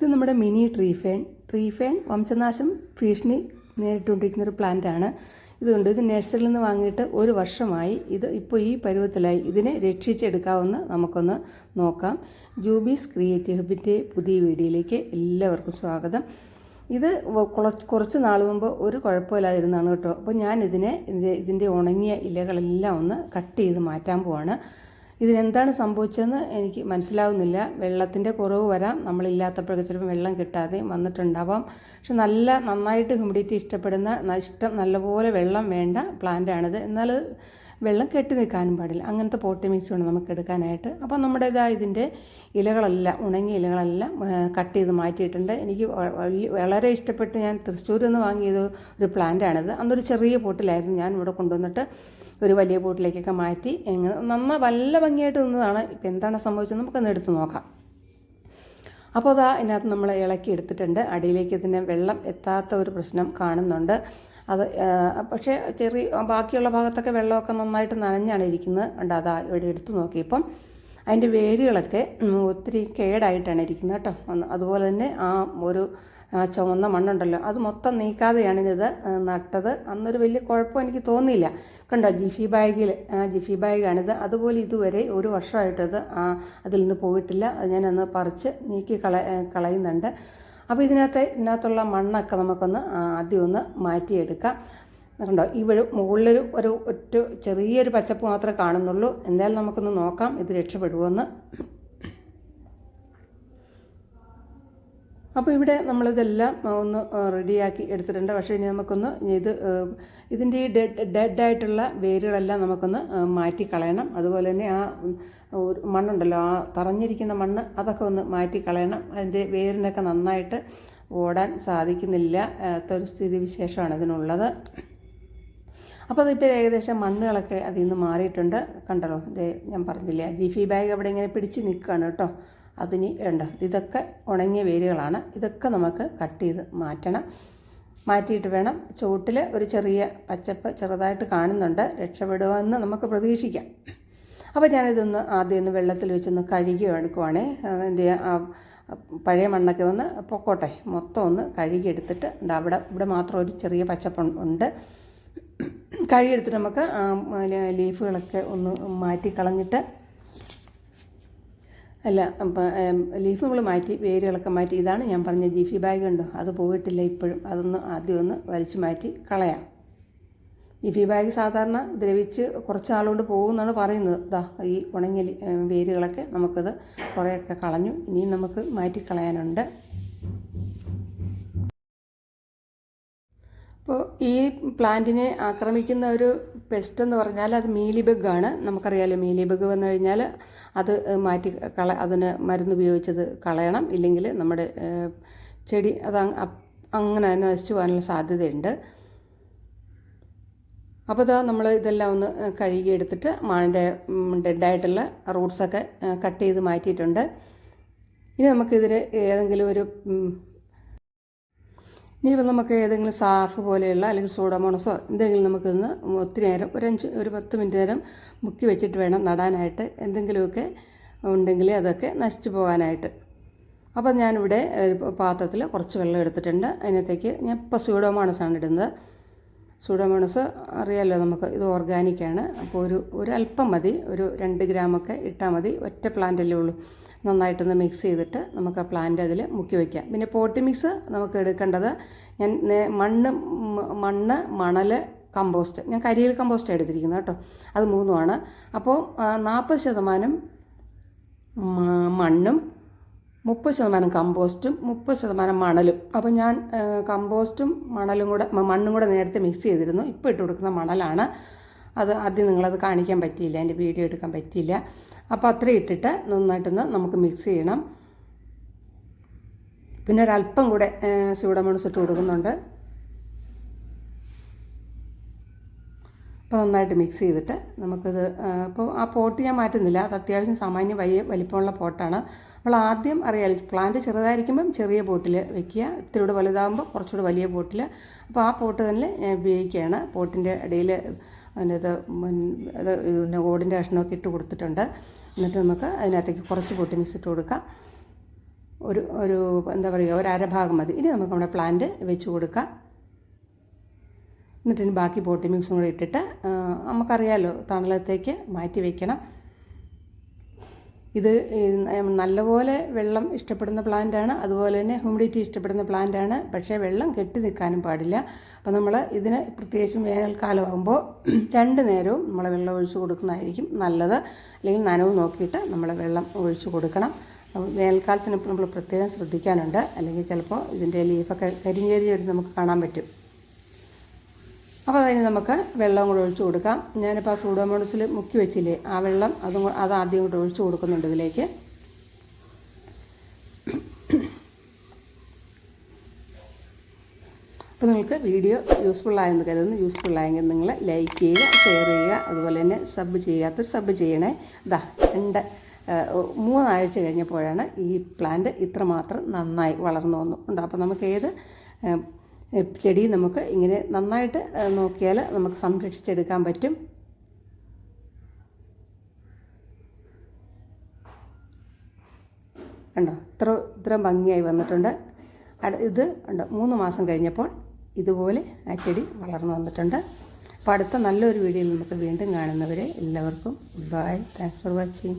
ഇത് നമ്മുടെ mini tree fern tree വംശനാശം ഭീഷണി നേരിട്ടുകൊണ്ടിരിക്കുന്ന ഒരു പ്ലാന്റ് ആണ്. ഇതുകൊണ്ട് ഇത് നഴ്സറിയിൽ നിന്ന് വാങ്ങിയിട്ട് ഒരു വർഷമായി ഇത് ഇപ്പോൾ ഈ പരുവത്തിലായി. ഇതിനെ രക്ഷിച്ചെടുക്കാവുന്ന നമുക്കൊന്ന് നോക്കാം. ജൂബീസ് ക്രിയേറ്റീവ് ഹബിന്റെ പുതിയ വീഡിയോയിലേക്ക് എല്ലാവർക്കും സ്വാഗതം. ഇത് കുറച്ച് നാൾ മുമ്പ് ഒരു കുഴപ്പമില്ലാതിരുന്നാണ് കേട്ടോ. അപ്പോൾ ഞാൻ ഇതിനെ ഇതിന്റെ ഉണങ്ങിയ ഇലകളെല്ലാം ഒന്ന് കട്ട് ചെയ്ത് മാറ്റാൻ പോവാണ്. ഇതിനെന്താണ് സംഭവിച്ചതെന്ന് എനിക്ക് മനസ്സിലാവുന്നില്ല. വെള്ളത്തിന്റെ കുറവ് വരാം. നമ്മളില്ലാത്തപ്പോഴൊക്കെ ചിലപ്പോൾ വെള്ളം കിട്ടാതെ വന്നിട്ടുണ്ടാവാം. പക്ഷെ നല്ല നന്നായിട്ട് ഹ്യൂമിഡിറ്റി ഇഷ്ടപ്പെടുന്ന ഇഷ്ടം നല്ലപോലെ വെള്ളം വേണ്ട പ്ലാന്റാണിത്. എന്നാൽ വെള്ളം കെട്ടി നിൽക്കാനും പാടില്ല. അങ്ങനത്തെ പോട്ടി മിക്സ് വേണം നമുക്ക് എടുക്കാനായിട്ട്. അപ്പോൾ നമ്മുടെ ഇതാ ഇതിന്റെ ഇലകളെല്ലാം ഉണങ്ങിയ ഇലകളെല്ലാം കട്ട് ചെയ്ത് മാറ്റിയിട്ടുണ്ട്. എനിക്ക് വളരെ ഇഷ്ടപ്പെട്ട് ഞാൻ തൃശ്ശൂരിൽ നിന്ന് വാങ്ങിയത് ഒരു പ്ലാന്റാണിത്. അന്നൊരു ചെറിയ പോട്ടിലായിരുന്നു ഞാൻ ഇവിടെ കൊണ്ടുവന്നിട്ട് ഒരു വലിയ ബോട്ടിലേക്കൊക്കെ മാറ്റി എങ്ങനെ നന്ന വല്ല ഭംഗിയായിട്ട് നിന്നതാണ്. ഇപ്പം എന്താണ് സംഭവിച്ചത് നമുക്കൊന്ന് എടുത്തു നോക്കാം. അപ്പോൾ അതാ ഇതിനകത്ത് നമ്മൾ ഇളക്കി എടുത്തിട്ടുണ്ട്. അടിയിലേക്ക് ഇതിന് വെള്ളം എത്താത്ത ഒരു പ്രശ്നം കാണുന്നുണ്ട്. അത് പക്ഷേ ചെറിയ ബാക്കിയുള്ള ഭാഗത്തൊക്കെ വെള്ളമൊക്കെ നന്നായിട്ട് നനഞ്ഞാണ് ഇരിക്കുന്നത്. ഉണ്ട് അതാ ഇവിടെ എടുത്തു നോക്കിയപ്പം അതിന്റെ വേരുകളൊക്കെ ഒത്തിരി കേടായിട്ടാണ് ഇരിക്കുന്നത് കേട്ടോ. അതുപോലെ തന്നെ ആ ഒരു ആ ചുവന്ന മണ്ണുണ്ടല്ലോ. അത് മൊത്തം നീക്കാതെയാണ് ഇത് നട്ടത്. അന്നൊരു വലിയ കുഴപ്പം എനിക്ക് തോന്നിയില്ല. കണ്ടോ ജിഫി ബാഗിൽ ജിഫി ബാഗാണിത്. അതുപോലെ ഇതുവരെ ഒരു വർഷമായിട്ടത് അതിൽ നിന്ന് പോയിട്ടില്ല. അത് ഞാനൊന്ന് പറിച്ച് നീക്കി കള കളയുന്നുണ്ട്. അപ്പോൾ ഇതിനകത്ത് ഇതിനകത്തുള്ള മണ്ണൊക്കെ നമുക്കൊന്ന് ആദ്യം ഒന്ന് മാറ്റിയെടുക്കാം. കണ്ടോ ഇവിടെ മുകളിൽ ഒരു ഒറ്റ ചെറിയൊരു പച്ചപ്പ് മാത്രമേ കാണുന്നുള്ളൂ. എന്തായാലും നമുക്കൊന്ന് നോക്കാം ഇത് രക്ഷപ്പെടുമോയെന്ന് അപ്പോൾ ഇവിടെ നമ്മളിതെല്ലാം ഒന്ന് റെഡിയാക്കി എടുത്തിട്ടുണ്ട്. പക്ഷേ ഇനി നമുക്കൊന്ന് ഇത് ഇതിന്റെ ഈ ഡെഡ് ഡെഡ് ആയിട്ടുള്ള വേരുകളെല്ലാം നമുക്കൊന്ന് മാറ്റി കളയണം അതുപോലെ തന്നെ ആ ഒരു മണ്ണുണ്ടല്ലോ ആ തറഞ്ഞിരിക്കുന്ന മണ്ണ് അതൊക്കെ ഒന്ന് മാറ്റി കളയണം അതിന്റെ വേരിനൊക്കെ നന്നായിട്ട് ഓടാൻ സാധിക്കുന്നില്ല. ഒരു സ്ഥിതി വിശേഷമാണ് ഇതിനുള്ളത്. അപ്പോൾ അതിപ്പോൾ ഏകദേശം മണ്ണുകളൊക്കെ അതിൽ നിന്ന് മാറിയിട്ടുണ്ട്. കണ്ടല്ലോ ഞാൻ പറഞ്ഞില്ലേ ജിഫി ബാഗ് അവിടെ ഇങ്ങനെ പിടിച്ച് നിൽക്കുകയാണ് കേട്ടോ. അതിന് വേണ്ട. ഇതൊക്കെ ഉണങ്ങിയ വേരുകളാണ്. ഇതൊക്കെ നമുക്ക് കട്ട് ചെയ്ത് മാറ്റണം. മാറ്റിയിട്ട് വേണം. ചുവട്ടിൽ ഒരു ചെറിയ പച്ചപ്പ് ചെറുതായിട്ട് കാണുന്നുണ്ട്. രക്ഷപ്പെടുമെന്ന് നമുക്ക് പ്രതീക്ഷിക്കാം. അപ്പോൾ ഞാനിതൊന്ന് ആദ്യം ഒന്ന് വെള്ളത്തിൽ വെച്ചൊന്ന് കഴുകി എടുക്കുവാണേ. അതിന്റെ ആ പഴയ മണ്ണൊക്കെ ഒന്ന് പൊക്കോട്ടെ. മൊത്തം ഒന്ന് കഴുകി എടുത്തിട്ട് അവിടെ ഇവിടെ മാത്രം ഒരു ചെറിയ പച്ചപ്പ് ഉണ്ട്. കഴുകിയെടുത്തിട്ട് നമുക്ക് ലീഫുകളൊക്കെ ഒന്ന് മാറ്റി കളഞ്ഞിട്ട് അല്ല ലീഫ് നമ്മൾ മാറ്റി വേരുകളൊക്കെ മാറ്റി ഇതാണ് ഞാൻ പറഞ്ഞ ജിഫി ബാഗ് ഉണ്ടോ അത് പോയിട്ടില്ല ഇപ്പോഴും. അതൊന്ന് ആദ്യം ഒന്ന് വലിച്ചു മാറ്റി കളയാം. ജിഫി ബാഗ് സാധാരണ ദ്രവിച്ച് കുറച്ച് നാളുകൊണ്ട് പോകുമെന്നാണ് പറയുന്നത്. ദാ ഈ ഉണങ്ങിയ വേരുകളൊക്കെ നമുക്കത് കുറേയൊക്കെ കളഞ്ഞു. ഇനിയും നമുക്ക് മാറ്റി കളയാനുണ്ട്. അപ്പോൾ ഈ പ്ലാന്റിനെ ആക്രമിക്കുന്ന ഒരു പെസ്റ്റ് എന്ന് പറഞ്ഞാൽ അത് മീലിബഗാണ് നമുക്കറിയാലോ മീലിബഗ് വന്നു കഴിഞ്ഞാൽ അത് മാറ്റി കള അതിന് മരുന്ന് ഉപയോഗിച്ചത് കളയണം. ഇല്ലെങ്കിൽ നമ്മുടെ ചെടി അത് അങ്ങനെ നശിച്ചു പോകാനുള്ള സാധ്യതയുണ്ട്. അപ്പോൾ ഇതാ നമ്മൾ ഇതെല്ലാം ഒന്ന് കഴുകി എടുത്തിട്ട് മാണിന്റെ ഡെഡായിട്ടുള്ള റൂട്ട്സൊക്കെ കട്ട് ചെയ്ത് മാറ്റിയിട്ടുണ്ട്. ഇനി നമുക്കിതിൽ ഏതെങ്കിലും ഒരു ഇനിയിപ്പോൾ നമുക്ക് ഏതെങ്കിലും സാഫ് പോലെയുള്ള അല്ലെങ്കിൽ സൂഡോമോണസോ എന്തെങ്കിലും നമുക്കിന്ന് ഒത്തിരി നേരം ഒരു അഞ്ച് ഒരു പത്ത് മിനിറ്റ് നേരം മുക്കി വെച്ചിട്ട് വേണം നടാനായിട്ട്. എന്തെങ്കിലുമൊക്കെ ഉണ്ടെങ്കിൽ അതൊക്കെ നശിച്ചു പോകാനായിട്ട്. അപ്പോൾ ഞാനിവിടെ പാത്രത്തിൽ കുറച്ച് വെള്ളം എടുത്തിട്ടുണ്ട്. അതിനകത്തേക്ക് ഞാൻ ഇപ്പോൾ സൂഡോമോണസാണ് ഇടുന്നത്. സൂഡോമോണസ് അറിയാമല്ലോ നമുക്ക് ഇത് ഓർഗാനിക്കാണ് അപ്പോൾ ഒരു ഒരു അല്പം മതി. ഒരു രണ്ട് ഗ്രാമൊക്കെ ഇട്ടാൽ മതി. ഒറ്റ പ്ലാന്റല്ലേ ഉള്ളൂ. നന്നായിട്ടൊന്ന് മിക്സ് ചെയ്തിട്ട് നമുക്ക് ആ പ്ലാന്റ് അതിൽ മുക്കി വയ്ക്കാം പിന്നെ പോട്ടി മിക്സ് നമുക്ക് എടുക്കേണ്ടത് ഞാൻ മണ്ണ് മണ്ണ് മണൽ കമ്പോസ്റ്റ് ഞാൻ കരിയിൽ കമ്പോസ്റ്റ് എടുത്തിരിക്കുന്നത് കേട്ടോ. അത് മൂന്നുമാണ്. അപ്പോൾ നാൽപ്പത് ശതമാനം മണ്ണും മുപ്പത് ശതമാനം കമ്പോസ്റ്റും മുപ്പത് ശതമാനം മണലും. അപ്പോൾ ഞാൻ കമ്പോസ്റ്റും മണലും കൂടെ മണ്ണും കൂടെ നേരത്തെ മിക്സ് ചെയ്തിരുന്നു. ഇപ്പോൾ ഇട്ട് കൊടുക്കുന്ന മണലാണ്. അത് ആദ്യം നിങ്ങളത് കാണിക്കാൻ പറ്റിയില്ല. എന്റെ വീഡിയോ എടുക്കാൻ പറ്റിയില്ല. അപ്പോൾ അത്രയും ഇട്ടിട്ട് നന്നായിട്ടൊന്ന് നമുക്ക് മിക്സ് ചെയ്യണം. പിന്നെ ഒരല്പം കൂടെ സ്യൂഡമോണസ് ഇട്ട് കൊടുക്കുന്നുണ്ട്. അപ്പോൾ നന്നായിട്ട് മിക്സ് ചെയ്തിട്ട് നമുക്കിത് അപ്പോൾ ആ പോട്ട് ഞാൻ മാറ്റുന്നില്ല. അത് അത്യാവശ്യം സാമാന്യം വലിയ വലിപ്പമുള്ള പോട്ടാണ്. നമ്മൾ ആദ്യം അറിയാം പ്ലാന്റ് ചെറുതായിരിക്കുമ്പം ചെറിയ പോട്ടിൽ വെക്കുക. ഇത്തിരി കൂടെ വലുതാകുമ്പോൾ കുറച്ചുകൂടെ വലിയ പോട്ടിൽ അപ്പോൾ ആ പോട്ട് തന്നെ ഞാൻ ഉപയോഗിക്കുകയാണ്. പോട്ടിന്റെ ഇടയിൽ അതിന്റെ മുൻ- അത് പിന്നെ ഓടിന്റെ കഷ്ണമൊക്കെ ഇട്ട് കൊടുത്തിട്ടുണ്ട്. എന്നിട്ട് നമുക്ക് അതിനകത്തേക്ക് കുറച്ച് പൊട്ടി മിക്സ് ഇട്ട് കൊടുക്കാം. ഒരു ഒരു എന്താ പറയുക ഒരു അരഭാഗം മതി. ഇനി നമുക്ക് നമ്മുടെ പ്ലാന്റ് വെച്ച് കൊടുക്കാം. എന്നിട്ട് ബാക്കി പോട്ടി മിക്സും കൂടെ ഇട്ടിട്ട് നമുക്കറിയാമല്ലോ തണലത്തേക്ക് മാറ്റി വയ്ക്കണം ഇത് നല്ലപോലെ വെള്ളം ഇഷ്ടപ്പെടുന്ന പ്ലാന്റാണ് അതുപോലെ തന്നെ ഹ്യൂമിഡിറ്റി ഇഷ്ടപ്പെടുന്ന പ്ലാന്റാണ് പക്ഷേ വെള്ളം കെട്ടി നിൽക്കാനും പാടില്ല. അപ്പോൾ നമ്മൾ ഇതിന് പ്രത്യേകിച്ചും വേനൽക്കാലമാകുമ്പോൾ രണ്ട് നേരവും നമ്മൾ വെള്ളം ഒഴിച്ചു കൊടുക്കുന്നതായിരിക്കും നല്ലത്. അല്ലെങ്കിൽ നനവ് നോക്കിയിട്ട് നമ്മൾ വെള്ളം ഒഴിച്ചു കൊടുക്കണം. വേനൽക്കാലത്തിന് നമ്മൾ പ്രത്യേകം ശ്രദ്ധിക്കാനുണ്ട്. അല്ലെങ്കിൽ ചിലപ്പോൾ ഇതിന്റെ ലീഫൊക്കെ കരിഞ്ഞേരി വരുന്നത് നമുക്ക് കാണാൻ പറ്റും. അപ്പോൾ അതിന് നമുക്ക് വെള്ളം കൂടെ ഒഴിച്ചു കൊടുക്കാം. ഞാനിപ്പോൾ ആ സൂഡോമോണസിൽ മുക്കി വെച്ചില്ലേ ആ വെള്ളം അതും അത് ആദ്യം കൂടെ ഒഴിച്ചു കൊടുക്കുന്നുണ്ട് ഇതിലേക്ക്. അപ്പോൾ നിങ്ങൾക്ക് വീഡിയോ യൂസ്ഫുൾ ആയെന്ന് കരുതുന്നു. യൂസ്ഫുൾ ആയെങ്കിൽ നിങ്ങൾ ലൈക്ക് ചെയ്യുക ഷെയർ ചെയ്യുക അതുപോലെ തന്നെ സബ് ചെയ്യാത്തൊരു സബ് ചെയ്യണേ. ഇതാ രണ്ട് മൂന്നാഴ്ച കഴിഞ്ഞപ്പോഴാണ് ഈ പ്ലാന്റ് ഇത്രമാത്രം നന്നായി വളർന്നു വന്നു. ഉണ്ട്? അപ്പോൾ നമുക്ക് ഏത് ചെടി നമുക്ക് ഇങ്ങനെ നന്നായിട്ട് നോക്കിയാൽ നമുക്ക് സംരക്ഷിച്ചെടുക്കാൻ പറ്റും. കണ്ടോ? ഇത്ര ഇത്ര ഭംഗിയായി വന്നിട്ടുണ്ട്. ഇത് ഉണ്ടോ മൂന്ന് മാസം കഴിഞ്ഞപ്പോൾ ഇതുപോലെ ആ ചെടി വളർന്നു വന്നിട്ടുണ്ട്. അപ്പോൾ അടുത്ത നല്ലൊരു വീഡിയോയിൽ നമുക്ക് വീണ്ടും കാണുന്നവരെ എല്ലാവർക്കും ബൈ താങ്ക്സ് ഫോർ വാച്ചിങ്